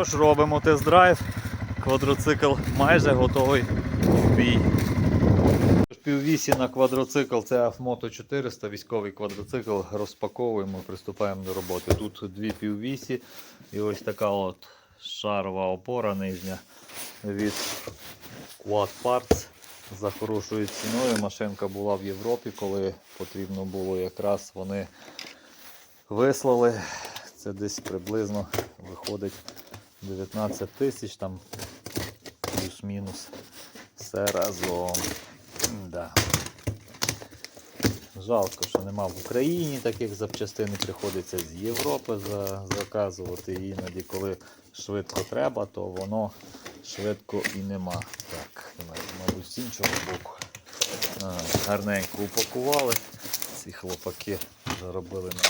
Тож робимо тест-драйв. Квадроцикл майже готовий в бій. Піввісі на квадроцикл це Афмото 400, військовий квадроцикл. Розпаковуємо, приступаємо до роботи. Тут дві піввісі і ось така от шарова опора нижня від Quad Parts за хорошою ціною. Машинка була в Європі, коли потрібно було якраз вони вислали. Це десь приблизно виходить 19 тисяч, там плюс-мінус все разом. Да. Жалко, що нема в Україні таких запчастин, приходиться з Європи за, заказувати. Іноді, коли швидко треба, то воно швидко і нема. Так, мабуть, з іншого боку. Гарненько упакували. Ці хлопаки заробили на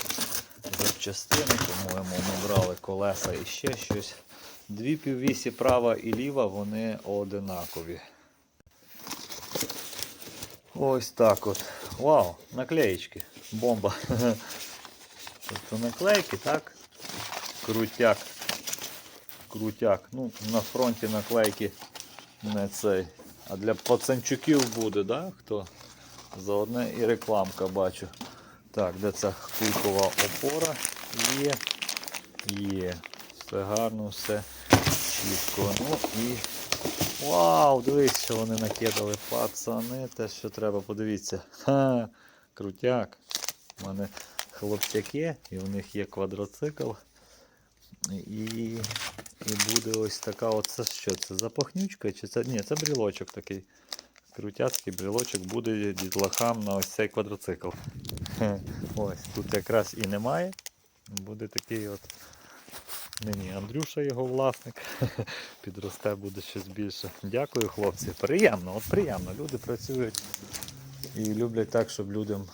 запчастини, по-моєму, ми брали колеса і ще щось. Дві піввісі права і ліва, вони одинакові. Ось так от. Вау, наклеєчки. Бомба. Тобто наклейки, так? Крутяк. Крутяк. Ну, на фронті наклейки не цей. А для пацанчуків буде, да? Хто? Заодне і рекламка бачу. Так, де ця кулькова опора є. Є. Все гарно, все чітко. Ну і. Вау, дивись, що вони накидали. Пацани, те, що треба, подивіться. Ха, крутяк. У мене хлопчаки, і у них є квадроцикл. І, і буде ось така оце що це? Запахнючка? Чи це? Ні, це брілочок такий. Крутяцький брілочок буде дітлахам на ось цей квадроцикл. Ось, тут якраз і немає. Буде такий от. Нині Андрюша його власник. Підросте буде щось більше. Дякую, хлопці. Приємно, от приємно. Люди працюють і люблять так, щоб людям,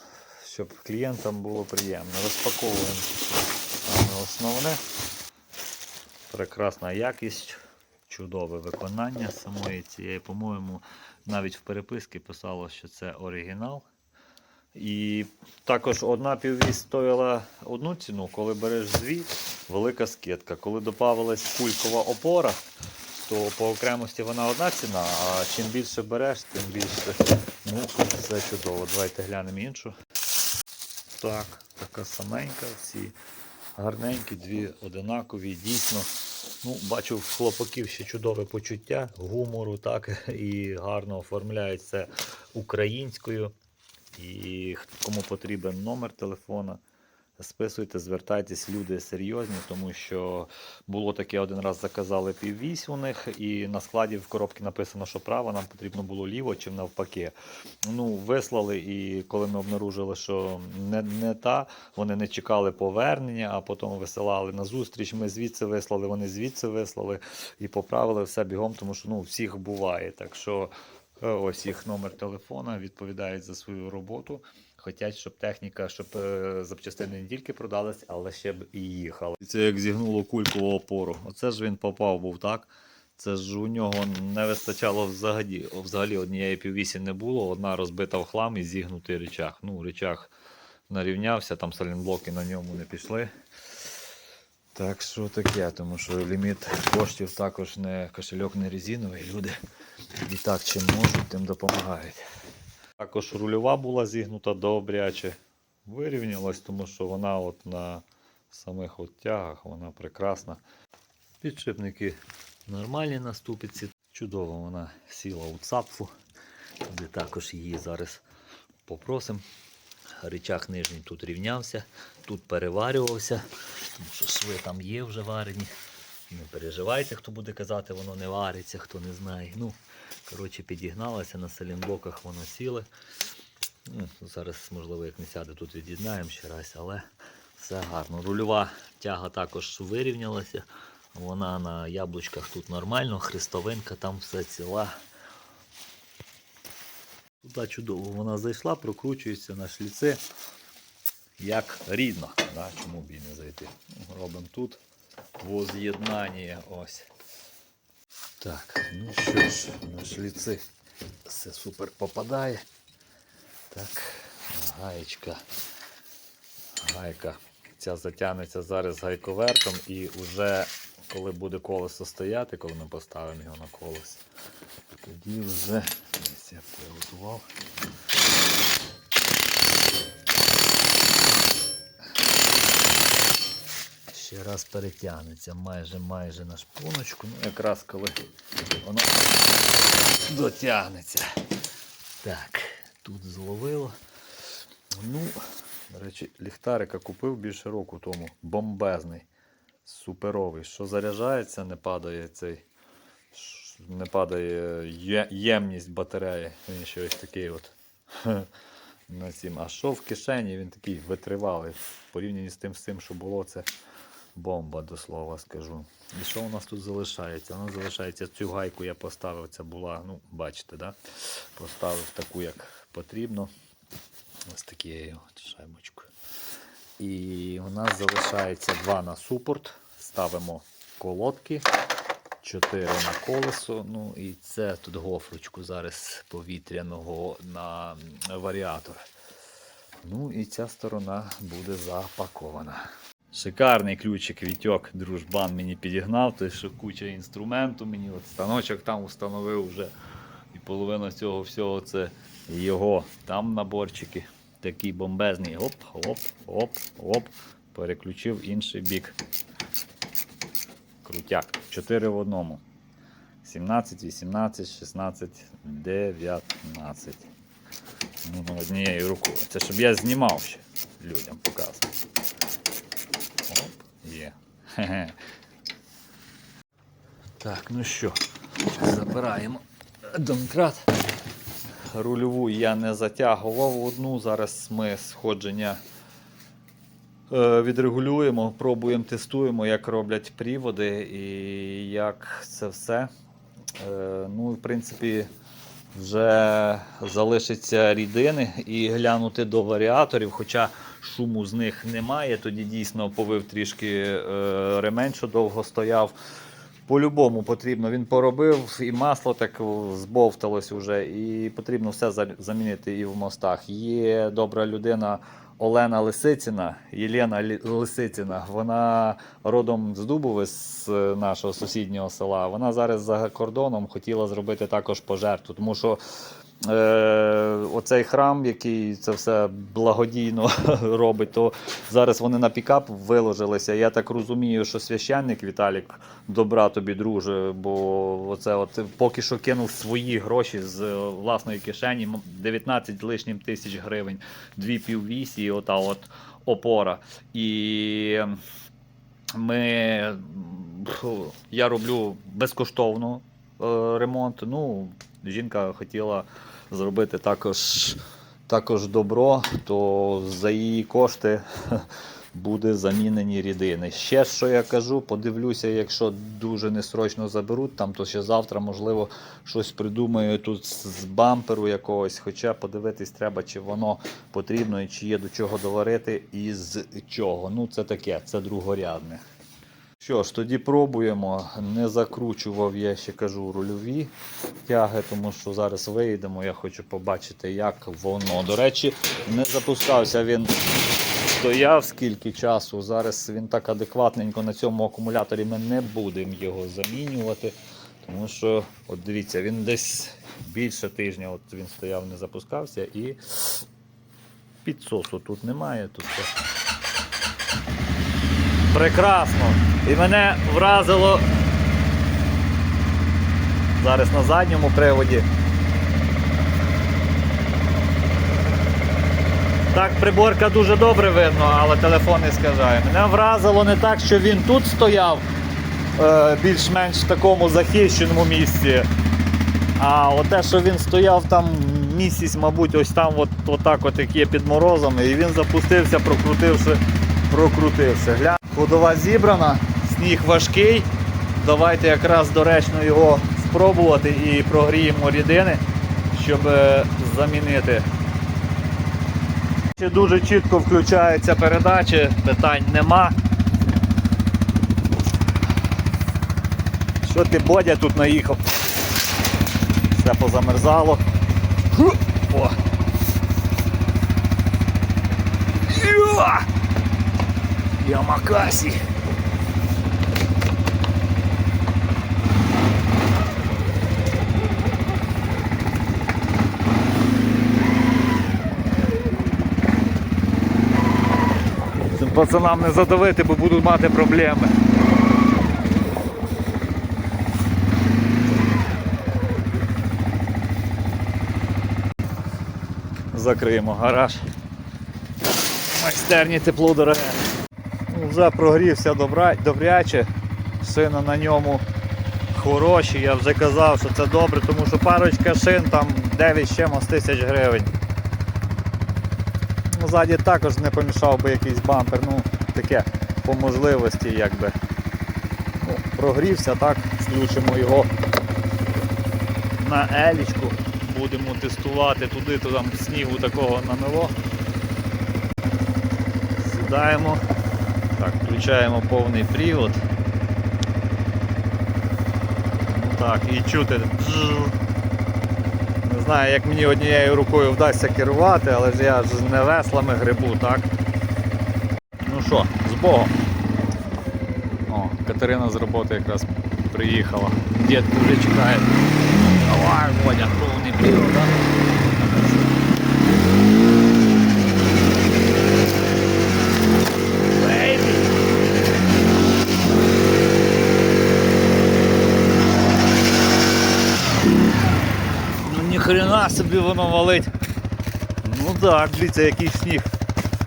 щоб клієнтам було приємно. Розпаковуємо саме основне. Прекрасна якість, чудове виконання самої цієї, по-моєму, навіть в переписці писало, що це оригінал. І також одна піввісь стоїла одну ціну, коли береш дві, велика скидка. Коли додавалась кулькова опора, то по окремості вона одна ціна, а чим більше береш, тим більше. Ну, все чудово. Давайте глянемо іншу. Так, така саменька, всі гарненькі, дві одинакові, дійсно. Ну, бачу, в хлопаків ще чудове почуття гумору, так, і гарно оформляють це українською. І кому потрібен номер телефона, списуйте, звертайтесь, люди серйозні, тому що було таке один раз заказали піввісь у них, і на складі в коробці написано, що право, нам потрібно було ліво чи навпаки. Ну, вислали, і коли ми обнаружили, що не, не та, вони не чекали повернення, а потім висилали на зустріч. Ми звідси вислали, вони звідси вислали і поправили все бігом, тому що ну, всіх буває. Так що. Е, Ось їх номер телефона, відповідають за свою роботу. Хотять, щоб техніка, щоб е, запчастини не тільки продались, але ще б і їхали. Це як зігнуло кулькову опору. Оце ж він попав був так. Це ж у нього не вистачало взагалі. Взагалі однієї піввісі не було. Одна розбита в хлам і зігнутий речах. Ну, речах нарівнявся, там салінблоки на ньому не пішли. Так що таке, тому що ліміт коштів також не кошельок не резиновий. Люди і так чим можуть, тим допомагають. Також рульова була зігнута добряче. Вирівнялась, тому що вона от на самих от тягах вона прекрасна. Підшипники нормальні на ступиці. Чудово вона сіла у цапфу, де також її зараз попросимо. Речах нижній тут рівнявся, тут переварювався, тому що шви там є вже варені. Не переживайте, хто буде казати, воно не вариться, хто не знає. Ну, коротше, підігналося, на селінблоках воно сіле. Ну, зараз, можливо, як не сяде, тут від'єднаємо ще раз, але все гарно. Рульова тяга також вирівнялася. Вона на яблучках тут нормально, хрестовинка там все ціла. Туди чудово вона зайшла, прокручується на шліце як рідно. Да? Чому б і не зайти? Робимо тут воз'єднання. Ось. Так, ну що ж, на шліці все супер попадає. Так, гаєчка. Гайка. Ця затягнеться зараз гайковертом і вже коли буде колесо стояти, коли ми поставимо його на колесо, тоді вже ось я приготував. Ще раз перетягнеться майже майже на шпуночку. Ну, якраз коли воно дотягнеться. Так, тут зловило. Ну, до речі, ліхтарика купив більше року тому. Бомбезний. Суперовий. Що заряджається, не падає цей. Не падає ємність батареї. Він ще ось такий от. На цім. А що в кишені, він такий витривалий. В порівнянні з тим, з тим, що було, це бомба, до слова скажу. І що у нас тут залишається? Нас залишається цю гайку я поставив, це була, ну, бачите, да? поставив таку, як потрібно. Ось такією от шайбочкою. І у нас залишається два на супорт. Ставимо колодки, 4 на колесо. Ну і це тут гофрочку зараз повітряного на варіатор. Ну і ця сторона буде запакована. Шикарний ключик Вітьок, дружбан мені підігнав, той що куча інструменту мені, от станочок там установив вже. І половина цього всього це його. Там наборчики такий бомбезний. Оп, оп, оп, оп. Переключив інший бік. Крутяк. 4 в одному. 17, 18, 16, 19. Ну, однією рукою. Це щоб я знімав ще людям показував. Оп, є. Хе-хе. Так, ну що, забираємо домкрат. Рульову я не затягував одну. Зараз ми сходження відрегулюємо, пробуємо, тестуємо, як роблять приводи і як це все. Е, ну, в принципі, вже залишиться рідини і глянути до варіаторів, хоча шуму з них немає. Тоді дійсно повив трішки е, ремень, що довго стояв. По-любому потрібно. Він поробив, і масло так збовталось вже, і потрібно все замінити і в мостах. Є добра людина Олена Лисицина, Єлена Лисицина. Вона родом з Дубови, з е, нашого сусіднього села. Вона зараз за кордоном хотіла зробити також пожертву, тому що. Е, оцей храм, який це все благодійно робить, то зараз вони на пікап виложилися. Я так розумію, що священник Віталік, добра тобі, друже, бо оце от поки що кинув свої гроші з власної кишені, 19 лишнім тисяч гривень, дві піввісі, ота от опора. І ми, я роблю безкоштовно е, ремонт. Ну, жінка хотіла зробити також, також добро, то за її кошти буде замінені рідини. Ще що я кажу, подивлюся, якщо дуже несрочно заберуть, там то ще завтра, можливо, щось придумаю тут з бамперу якогось. Хоча подивитись треба, чи воно потрібно і чи є до чого доварити і з чого. Ну, це таке, це другорядне. Що ж, тоді пробуємо. Не закручував я ще кажу рульові тяги, тому що зараз виїдемо. Я хочу побачити, як воно. До речі, не запускався він. Стояв скільки часу. Зараз він так адекватненько на цьому акумуляторі. Ми не будемо його замінювати. Тому що, от дивіться, він десь більше тижня от він стояв, не запускався і підсосу тут немає. Тут прекрасно. І мене вразило зараз на задньому приводі. Так, приборка дуже добре видно, але телефон не скажає. Мене вразило не так, що він тут стояв е, більш-менш в такому захищеному місці. А те, що він стояв там місяць, мабуть, ось там, от, отак, от як є під морозами, і він запустився, прокрутивши, прокрутивши. Гля... Ходова зібрана, сніг важкий. Давайте якраз доречно його спробувати і прогріємо рідини, щоб е, замінити. Ще Дуже чітко включаються передачі, питань нема. Що ти Бодя тут наїхав? Все позамерзало. О! Ямакасі. Цим пацанам не задавити, бо будуть мати проблеми. Закриємо гараж. Майстерні тепло дороге. Вже прогрівся добряче. Шина на ньому хороші, я вже казав, що це добре, тому що парочка шин там 9 з чимось тисяч гривень. Ну, Ззаді також не помішав би якийсь бампер, ну таке по можливості якби. Ну, прогрівся, так, включимо його на елічку. Будемо тестувати туди, то там снігу такого намело. Сідаємо. Так, включаємо повний привод. Ну так, і чути. Не знаю, як мені однією рукою вдасться керувати, але ж я ж не веслами грибу, так? Ну що, з Богом. О, Катерина з роботи якраз приїхала. Дідку вже чекає. Давай, Водя, повний привод, так? Ніхрена собі воно валить. Ну так, дивіться, який сніг.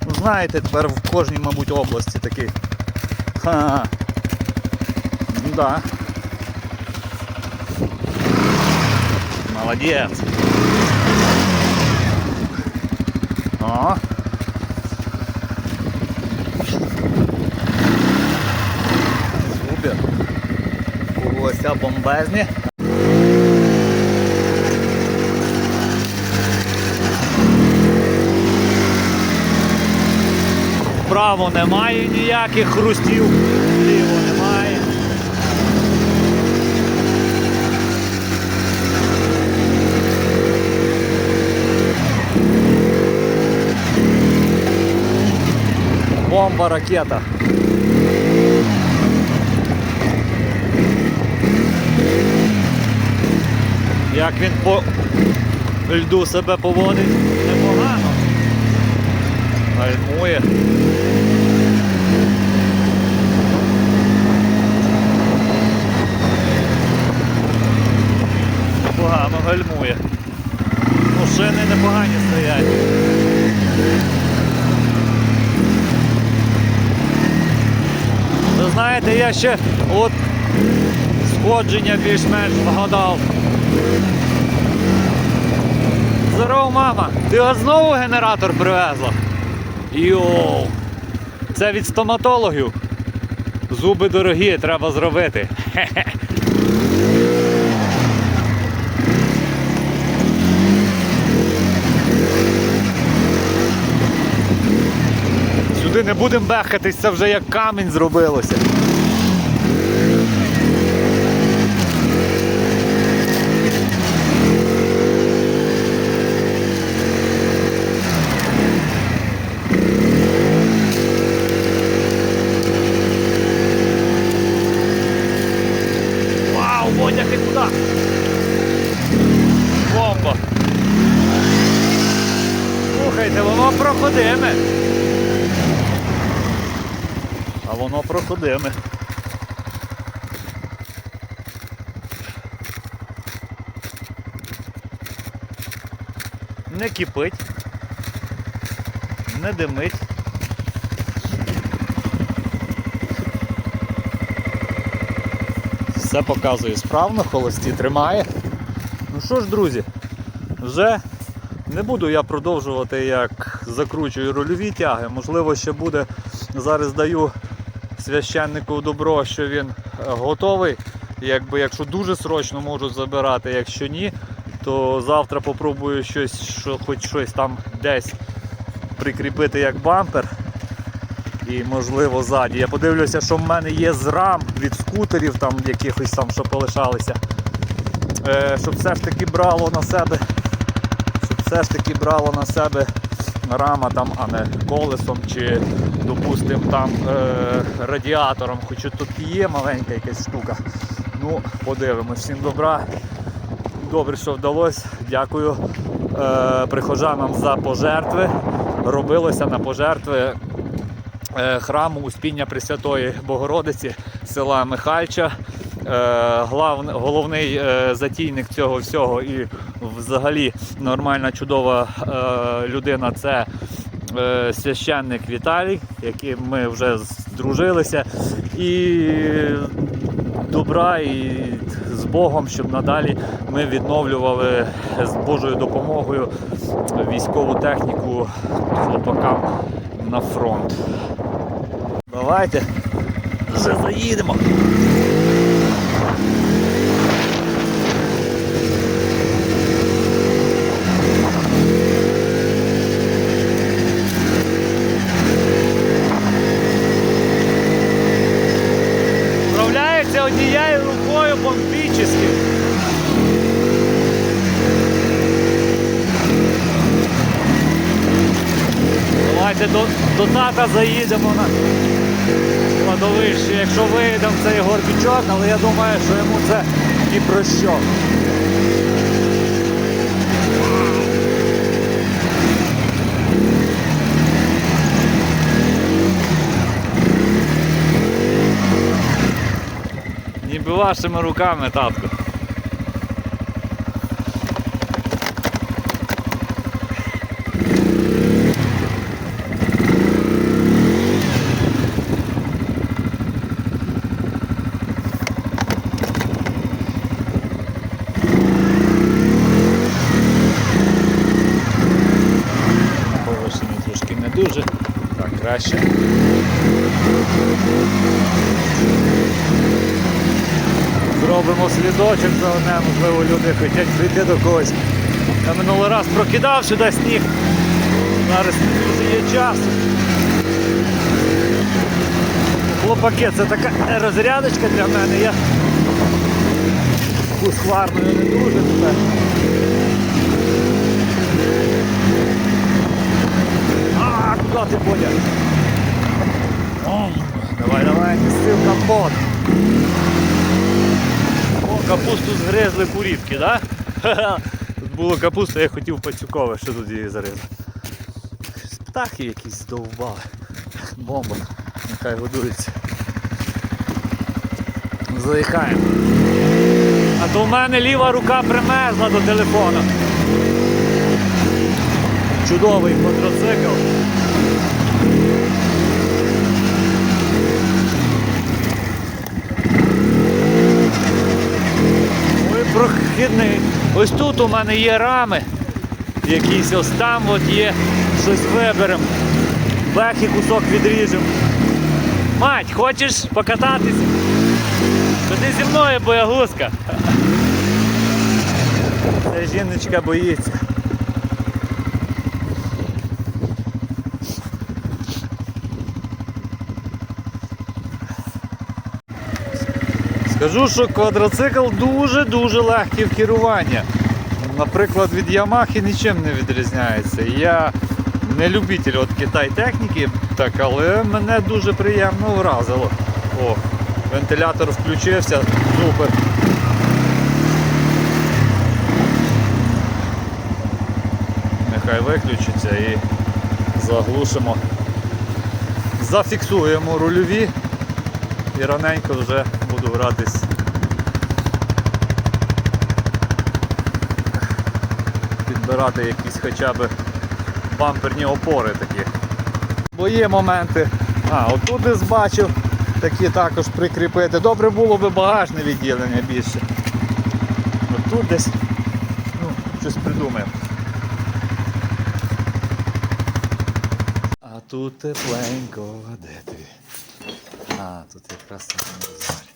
Ну знаєте, тепер в кожній, мабуть, області такий. Ха. Ну да. Молодець. О. Супер. Колося бомбезні. Вправо немає ніяких хрустів, ліво немає. Бомба ракета. Як він по льду себе поводить. Гальмує. Непогано гальмує. Ну, шини непогані стоять. Ви знаєте, я ще от сходження більш-менш вгадав. Здорово, мама! Ти його знову генератор привезла? Йоу! Це від стоматологів. Зуби дорогі, треба зробити. Сюди не будемо бехатись, це вже як камінь зробилося. Вау, Водя, ти куди? Бомба. Слухайте, воно проходиме. А воно проходиме. Не кипить, не димить. Все показує справно, холості тримає. Ну що ж, друзі, вже не буду я продовжувати, як закручую рульові тяги. Можливо, ще буде. Зараз даю священнику добро, що він е, готовий. Якби, якщо дуже срочно можу забирати, якщо ні, то завтра попробую щось, що, хоч щось там десь прикріпити як бампер. І можливо ззаді. Я подивлюся, що в мене є з рам від скутерів, там якихось там, що полишалися. Е, щоб все ж таки брало на себе, все ж таки брало на себе рама там, а не колесом чи, допустим, там е, радіатором. Хоча тут є маленька якась штука. Ну, подивимось. Всім добра. Добре, що вдалося. Дякую е, прихожанам за пожертви. Робилося на пожертви е, храму Успіння Пресвятої Богородиці села Михальча. Е, головний е, затійник цього всього і взагалі нормальна чудова е, людина це священник Віталій, яким ми вже здружилися. І добра і з Богом, щоб надалі ми відновлювали з Божою допомогою військову техніку хлопакам на фронт. Давайте вже заїдемо. Управляється однією бомбічним. Давайте до, до тата заїдемо на кладовище, якщо вийдемо в цей горбічок, але я думаю, що йому це і про що. Вашими руками, татку. Повишені трошки не дуже. Так, краще. Зробимо слідочок за одне, можливо, люди хочуть прийти до когось. Я минулий раз прокидав сюди сніг. Зараз не дуже є час. Хлопаки, це така розрядочка для мене. Я хварною не дуже тепер. А, куди ти Бодя? Давай, давай, неси в капот. О, капусту згризли курівки, так? Да? Тут було капуста, я хотів пацюкове, що тут її зарили. Птахи якісь здовбали. Бомба. Нехай годується. Заїхаємо. А то в мене ліва рука примерзла до телефона. Чудовий квадроцикл. Прохідний. Ось тут у мене є рами. Якісь ось там от є. Щось виберемо. Бехи кусок відріжемо. Мать, хочеш покататись? Ходи зі мною, боягузка. Ця жіночка боїться. Скажу, що квадроцикл дуже-дуже легкий в керуванні. Наприклад, від Ямахи нічим не відрізняється. Я не любитель от Китай техніки, так, але мене дуже приємно вразило. О, вентилятор включився, супер. Нехай виключиться і заглушимо. Зафіксуємо рульові і раненько вже буду гратись. Підбирати якісь хоча б бамперні опори такі. Бо є моменти. А, отут десь бачив, такі також прикріпити. Добре було би багажне відділення більше. Отут десь ну, щось придумаємо. А тут тепленько, де ти? А, тут якраз на базарі.